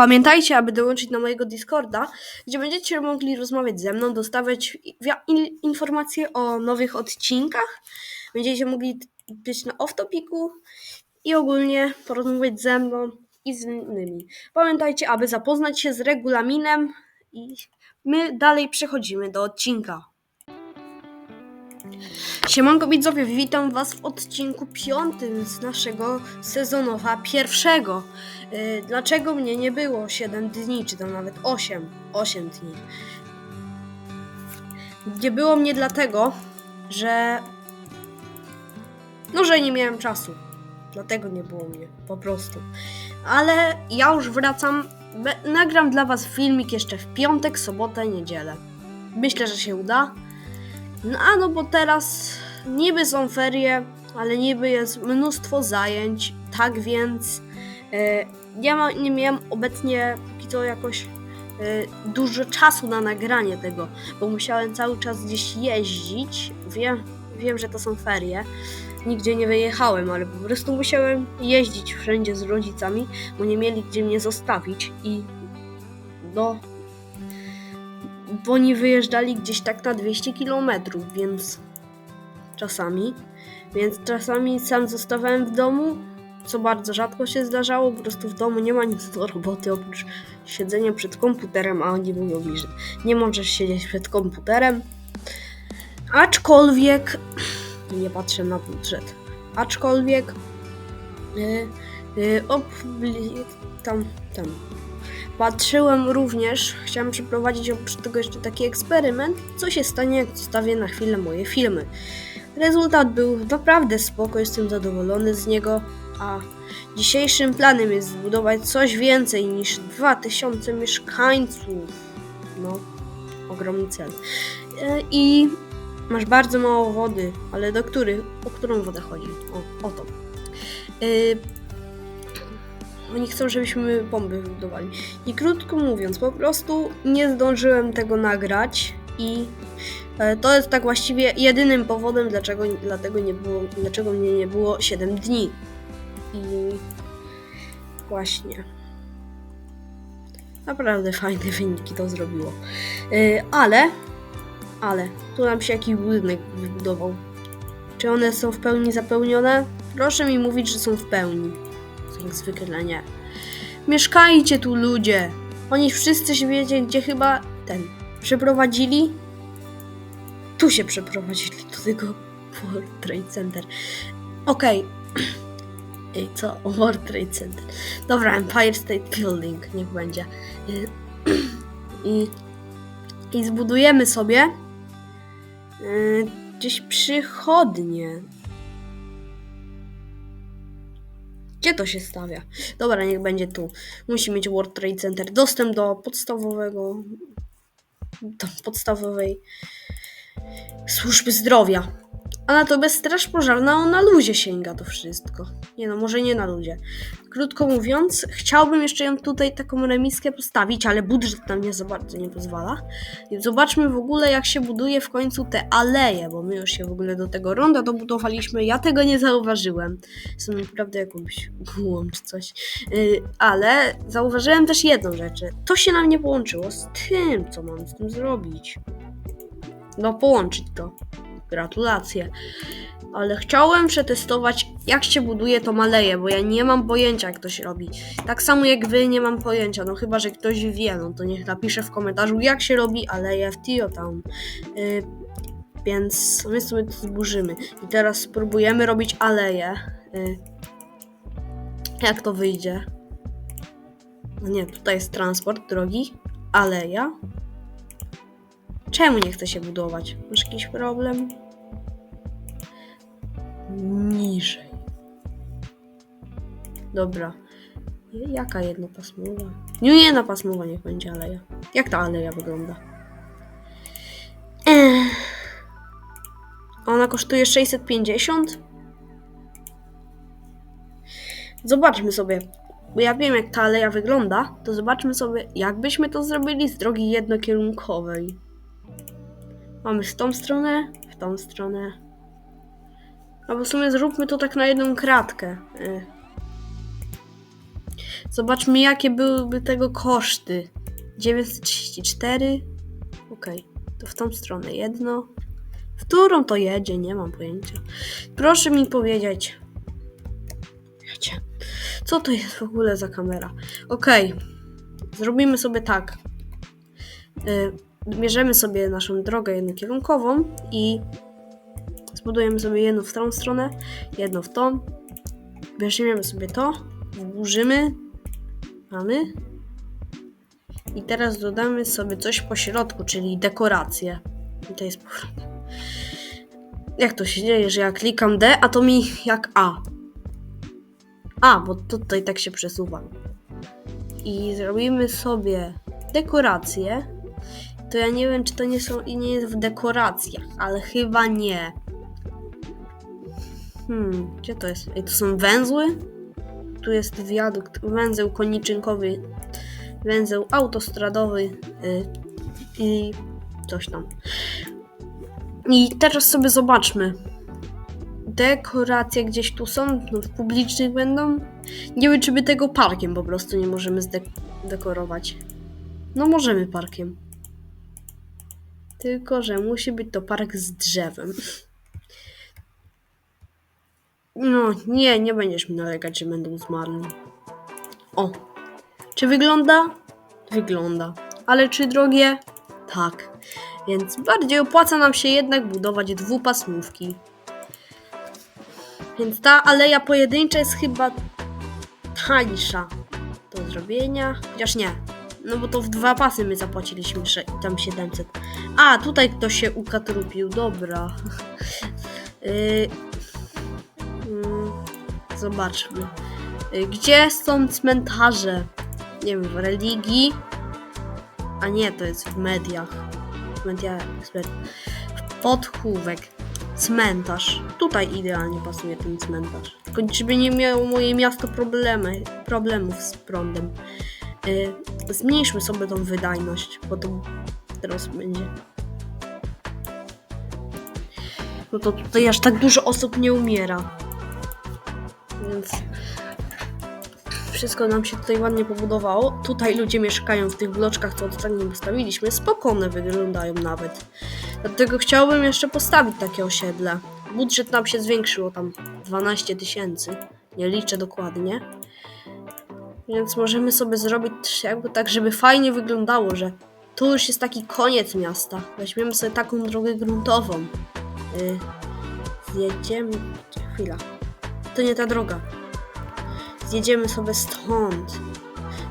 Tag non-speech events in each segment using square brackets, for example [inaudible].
Pamiętajcie, aby dołączyć na mojego Discorda, gdzie będziecie mogli rozmawiać ze mną, dostawać informacje o nowych odcinkach. Będziecie mogli być na off-topiku i ogólnie porozmawiać ze mną i z innymi. Pamiętajcie, aby zapoznać się z regulaminem i my dalej przechodzimy do odcinka. Siemanko widzowie, witam was w odcinku piątym z naszego sezonowa pierwszego. Yy, dlaczego mnie nie było 7 dni, czy tam nawet 8? 8 dni. Nie było mnie dlatego, że... No, że nie miałem czasu. Dlatego nie było mnie, po prostu. Ale ja już wracam. Nagram dla was filmik jeszcze w piątek, sobotę, niedzielę. Myślę, że się uda. No a no bo teraz niby są ferie, ale niby jest mnóstwo zajęć, tak więc e, ja ma, nie miałem obecnie póki jakoś e, dużo czasu na nagranie tego, bo musiałem cały czas gdzieś jeździć. Wiem, wiem, że to są ferie. Nigdzie nie wyjechałem, ale po prostu musiałem jeździć wszędzie z rodzicami, bo nie mieli gdzie mnie zostawić i no bo oni wyjeżdżali gdzieś tak na 200 km, więc czasami, więc czasami sam zostawałem w domu, co bardzo rzadko się zdarzało, po prostu w domu nie ma nic do roboty oprócz siedzenia przed komputerem, a oni mówią mi, że nie możesz siedzieć przed komputerem, aczkolwiek nie patrzę na budżet, aczkolwiek yy, yy, obli- tam, tam Patrzyłem również, chciałem przeprowadzić oprócz tego jeszcze taki eksperyment, co się stanie, jak zostawię na chwilę moje filmy. Rezultat był naprawdę spoko, jestem zadowolony z niego, a dzisiejszym planem jest zbudować coś więcej niż 2000 mieszkańców. No, ogromny cel. E, I masz bardzo mało wody, ale do których, o którą wodę chodzi? O, o to. E, oni chcą, żebyśmy bomby wybudowali. I krótko mówiąc, po prostu nie zdążyłem tego nagrać i e, to jest tak właściwie jedynym powodem, dlaczego, dlatego nie było, dlaczego mnie nie było 7 dni. I właśnie. Naprawdę fajne wyniki to zrobiło. E, Ale, ale, tu nam się jakiś budynek wybudował. Czy one są w pełni zapełnione? Proszę mi mówić, że są w pełni. Jak zwykle nie. Mieszkajcie tu ludzie. Oni wszyscy się wiecie, gdzie chyba ten przeprowadzili. Tu się przeprowadzili do tego World Trade Center. Okej. [clears throat] Ej, co? World Trade Center. Dobra, Empire State Building, niech będzie. [clears throat] I, i zbudujemy sobie y, gdzieś przychodnie. Gdzie to się stawia? Dobra, niech będzie tu. Musi mieć World Trade Center dostęp do podstawowego. do podstawowej służby zdrowia. A natomiast Straż Pożarna on na luzie sięga to wszystko. Nie no, może nie na luzie. Krótko mówiąc, chciałbym jeszcze ją tutaj taką remiskę postawić, ale budżet nam nie za bardzo nie pozwala. I zobaczmy w ogóle, jak się buduje w końcu te aleje, bo my już się w ogóle do tego ronda dobudowaliśmy. Ja tego nie zauważyłem. Jestem naprawdę jakąś gułą czy coś. Yy, ale zauważyłem też jedną rzecz. To się nam nie połączyło z tym, co mam z tym zrobić. No, połączyć to. Gratulacje. Ale chciałem przetestować, jak się buduje to maleje, bo ja nie mam pojęcia, jak to się robi. Tak samo jak wy nie mam pojęcia, no chyba, że ktoś wie, no to niech napisze w komentarzu, jak się robi aleje w Tio. Yy, więc my sobie to zburzymy. I teraz spróbujemy robić aleje. Yy, jak to wyjdzie? No nie, tutaj jest transport drogi, aleja. Czemu nie chce się budować? Masz jakiś problem? Niżej. Dobra. Jaka jednopasmowa? Nie, nie jednopasmowa niech będzie aleja. Jak ta aleja wygląda? Ech. Ona kosztuje 650? Zobaczmy sobie. Bo ja wiem jak ta aleja wygląda, to zobaczmy sobie jak byśmy to zrobili z drogi jednokierunkowej. Mamy w tą stronę, w tą stronę. A w sumie zróbmy to tak na jedną kratkę. Y. Zobaczmy, jakie byłyby tego koszty. 934. Okej, to w tą stronę jedno. W którą to jedzie? Nie mam pojęcia. Proszę mi powiedzieć. Wiecie, co to jest w ogóle za kamera? Okej, zrobimy sobie tak. Y, Bierzemy sobie naszą drogę jednokierunkową i zbudujemy sobie jedno w tą stronę, jedno w tą. Weźmiemy sobie to, wburzymy, mamy. I teraz dodamy sobie coś po środku, czyli dekorację. I to jest. Jak to się dzieje, że ja klikam D, a to mi jak A. A, bo tutaj tak się przesuwa. I zrobimy sobie dekoracje. To ja nie wiem, czy to nie są i nie jest w dekoracjach, ale chyba nie. Hmm, gdzie to jest? Ej, to są węzły? Tu jest wiadukt, węzeł koniczynkowy, węzeł autostradowy y, i coś tam. I teraz sobie zobaczmy. Dekoracje gdzieś tu są, no, w publicznych będą. Nie wiem, czy my tego parkiem po prostu nie możemy zdekorować. No możemy parkiem. Tylko, że musi być to park z drzewem. No, nie, nie będziesz mi nalegać, że będą zmarli. O, czy wygląda? Wygląda. Ale czy drogie? Tak. Więc bardziej opłaca nam się jednak budować dwupasmówki. Więc ta aleja pojedyncza jest chyba tańsza do zrobienia. Chociaż nie. No bo to w dwa pasy my zapłaciliśmy tam 700. A, tutaj ktoś się ukatrupił. Dobra. yy, [laughs] Mm, Zobaczmy. Y, Gdzie są cmentarze? Nie wiem, w religii? A nie, to jest w mediach. W mediach. Podchówek. Cmentarz. Tutaj idealnie pasuje ten cmentarz. Tylko żeby nie miało moje miasto problemy, problemów z prądem. Y, zmniejszmy sobie tą wydajność, bo to teraz będzie. No to tutaj aż tak dużo osób nie umiera. Więc wszystko nam się tutaj ładnie pobudowało. Tutaj ludzie mieszkają w tych bloczkach, co ostatnio postawiliśmy. Spokojne wyglądają nawet. Dlatego chciałbym jeszcze postawić takie osiedle. Budżet nam się zwiększył tam 12 tysięcy. Nie liczę dokładnie. Więc możemy sobie zrobić jakby tak, żeby fajnie wyglądało, że tu już jest taki koniec miasta. Weźmiemy sobie taką drogę gruntową. Yy, zjedziemy. Chwila. To nie ta droga. Zjedziemy sobie stąd.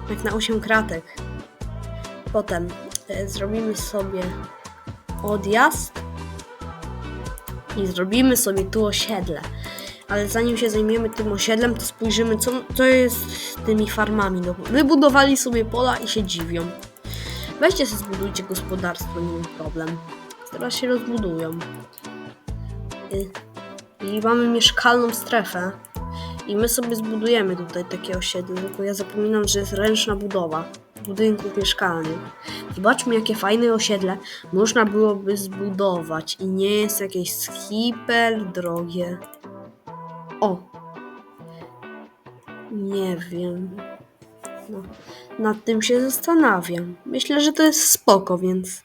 Jak na 8 kratek. Potem e, zrobimy sobie odjazd. I zrobimy sobie tu osiedle. Ale zanim się zajmiemy tym osiedlem, to spojrzymy, co, co jest z tymi farmami. No, wybudowali sobie pola i się dziwią. Weźcie sobie zbudujcie gospodarstwo, nie ma problem. Teraz się rozbudują. I mamy mieszkalną strefę. I my sobie zbudujemy tutaj takie osiedle, tylko ja zapominam, że jest ręczna budowa budynków mieszkalnych. Zobaczmy, jakie fajne osiedle można byłoby zbudować i nie jest jakieś hiper drogie. O! Nie wiem. No, nad tym się zastanawiam. Myślę, że to jest spoko, więc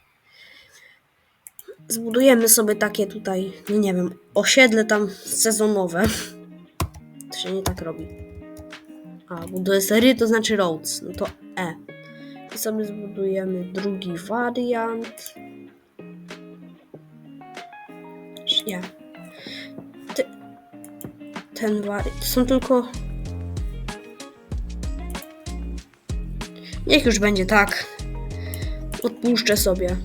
zbudujemy sobie takie tutaj, no nie wiem, osiedle tam sezonowe. [laughs] To się nie tak robi. A, jest ry, to znaczy roads. No to E. I sobie zbudujemy drugi wariant. Nie. Ty, ten wariant. To są tylko. Niech już będzie tak. Odpuszczę sobie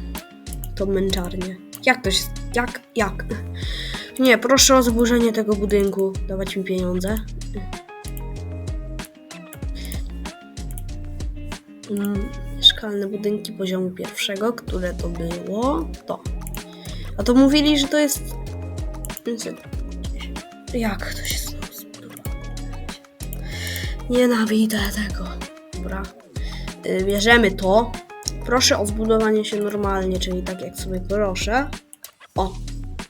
tą męczarnię. Jak to się. Jak? Jak? Nie, proszę o zburzenie tego budynku. Dawać mi pieniądze. Mm, Mieszkalne budynki poziomu pierwszego, które to było? To. A to mówili, że to jest. Jak to się znowu? Nienawidzę tego. Dobra. Y, Bierzemy to. Proszę o zbudowanie się normalnie, czyli tak jak sobie proszę. O,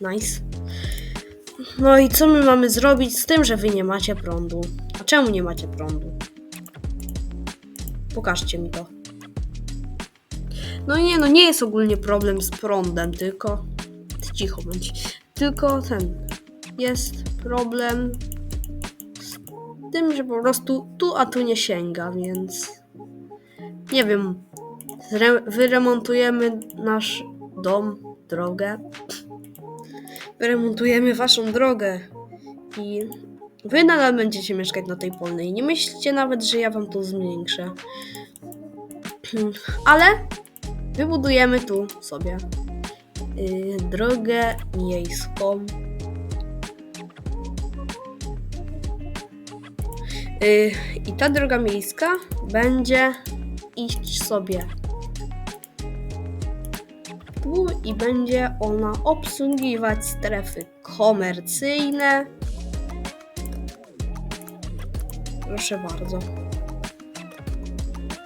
nice. No i co my mamy zrobić z tym, że wy nie macie prądu? A czemu nie macie prądu? pokażcie mi to. No nie, no nie jest ogólnie problem z prądem, tylko... Cicho bądź. Tylko ten... Jest problem z tym, że po prostu tu, a tu nie sięga, więc... Nie wiem. Wyremontujemy nasz dom, drogę. Wyremontujemy waszą drogę. I wy nadal będziecie mieszkać na tej polnej. Nie myślcie nawet, że ja wam to zmniejszę. [clears throat] Ale wybudujemy tu sobie yy, drogę miejską. Yy, I ta droga miejska będzie iść sobie i będzie ona obsługiwać strefy komercyjne. Proszę bardzo.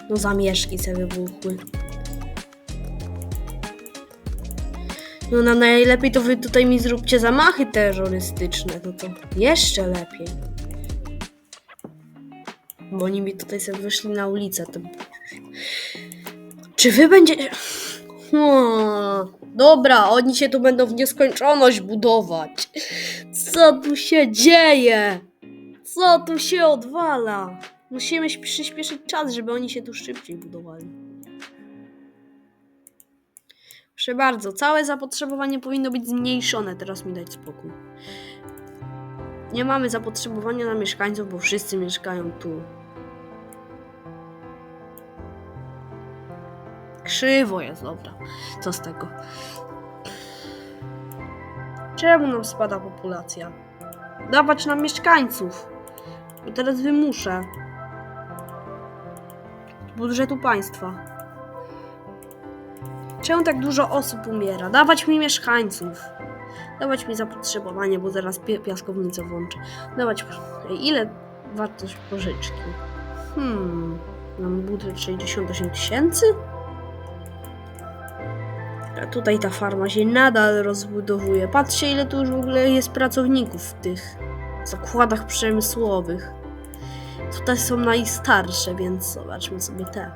No zamieszki sobie wybuchły. No na najlepiej to wy tutaj mi zróbcie zamachy terrorystyczne, no to jeszcze lepiej. Bo oni mi tutaj sobie wyszli na ulicę. To... Czy wy będziecie... Hmm, dobra, oni się tu będą w nieskończoność budować. Co tu się dzieje? Co tu się odwala? Musimy przyspieszyć czas, żeby oni się tu szybciej budowali. Proszę bardzo, całe zapotrzebowanie powinno być zmniejszone. Teraz mi dać spokój. Nie mamy zapotrzebowania na mieszkańców, bo wszyscy mieszkają tu. Krzywo jest, dobra. Co z tego? Czemu nam spada populacja? Dawać nam mieszkańców. Bo teraz wymuszę. Budżetu państwa. Czemu tak dużo osób umiera? Dawać mi mieszkańców. Dawać mi zapotrzebowanie, bo zaraz piaskownicę włączę. Dawać. Ile wartość pożyczki? Hmm. Mam budżet 68 tysięcy? A tutaj ta farma się nadal rozbudowuje. Patrzcie, ile tu już w ogóle jest pracowników w tych zakładach przemysłowych. Tutaj są najstarsze, więc zobaczmy sobie te.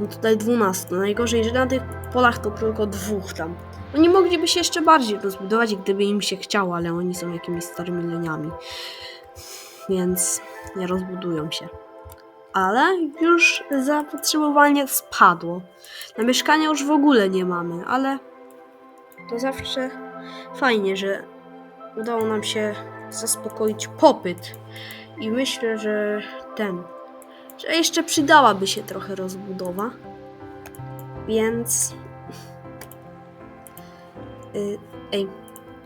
No tutaj 12. Najgorzej, że na tych polach to tylko dwóch tam. Oni mogliby się jeszcze bardziej rozbudować, gdyby im się chciało, ale oni są jakimiś starymi leniami. Więc nie rozbudują się. Ale już zapotrzebowanie spadło. Na mieszkania już w ogóle nie mamy, ale to zawsze fajnie, że udało nam się zaspokoić popyt. I myślę, że ten, że jeszcze przydałaby się trochę rozbudowa. Więc. Y, ej,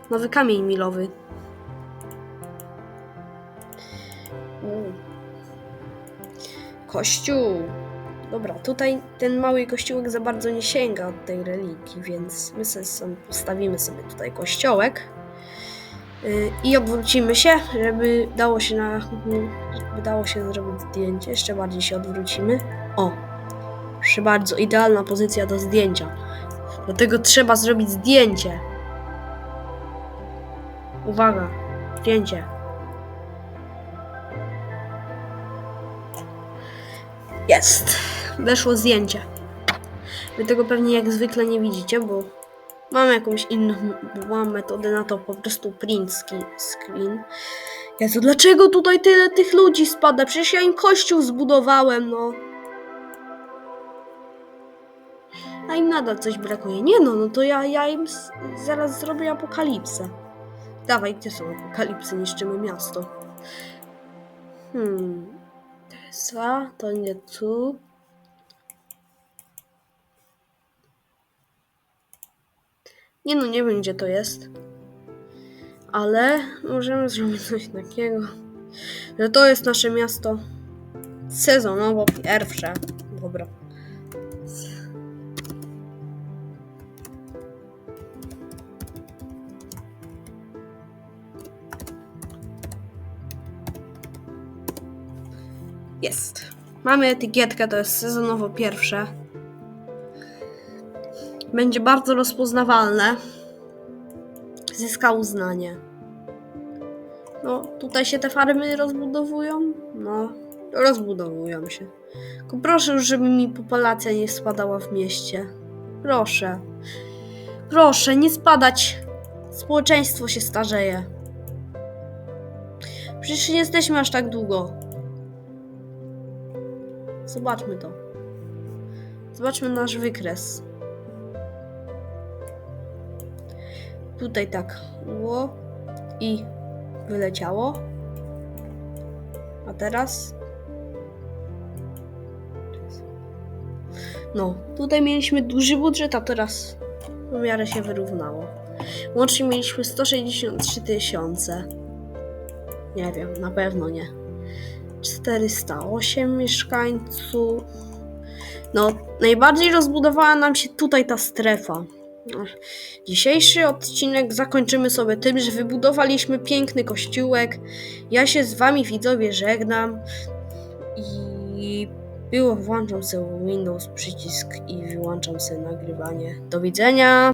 nowy kamień milowy. U. Kościół. Dobra, tutaj ten mały kościółek za bardzo nie sięga od tej religii, więc my sobie postawimy sobie tutaj kościołek yy, i odwrócimy się, żeby dało się na, żeby dało się zrobić zdjęcie. Jeszcze bardziej się odwrócimy. O, proszę bardzo, idealna pozycja do zdjęcia. Dlatego trzeba zrobić zdjęcie. Uwaga, zdjęcie. Jest. Weszło zdjęcie. Wy tego pewnie jak zwykle nie widzicie, bo mam jakąś inną mam metodę na to, po prostu print screen. Jezu, dlaczego tutaj tyle tych ludzi spada? Przecież ja im kościół zbudowałem, no. A im nadal coś brakuje. Nie no, no to ja, ja im zaraz zrobię apokalipsę. Dawaj, gdzie są apokalipsy? Niszczymy miasto. Hmm. Tesa, to nie tu. Nie no, nie wiem gdzie to jest. Ale możemy zrobić coś takiego, że to jest nasze miasto sezonowo pierwsze. Dobra. Jest. Mamy etykietkę, to jest sezonowo pierwsze. Będzie bardzo rozpoznawalne. Zyska uznanie. No, tutaj się te farmy rozbudowują. No, rozbudowują się. Tylko proszę żeby mi populacja nie spadała w mieście. Proszę. Proszę, nie spadać. Społeczeństwo się starzeje. Przecież nie jesteśmy aż tak długo. Zobaczmy to. Zobaczmy nasz wykres. Tutaj tak. Ło. I wyleciało. A teraz. No, tutaj mieliśmy duży budżet, a teraz w miarę się wyrównało. Łącznie mieliśmy 163 tysiące. Nie wiem, na pewno nie. 408 mieszkańców. No, najbardziej rozbudowała nam się tutaj ta strefa. Dzisiejszy odcinek zakończymy sobie tym, że wybudowaliśmy piękny kościółek. Ja się z wami widzowie żegnam i było włączam sobie Windows przycisk i wyłączam sobie nagrywanie. Do widzenia.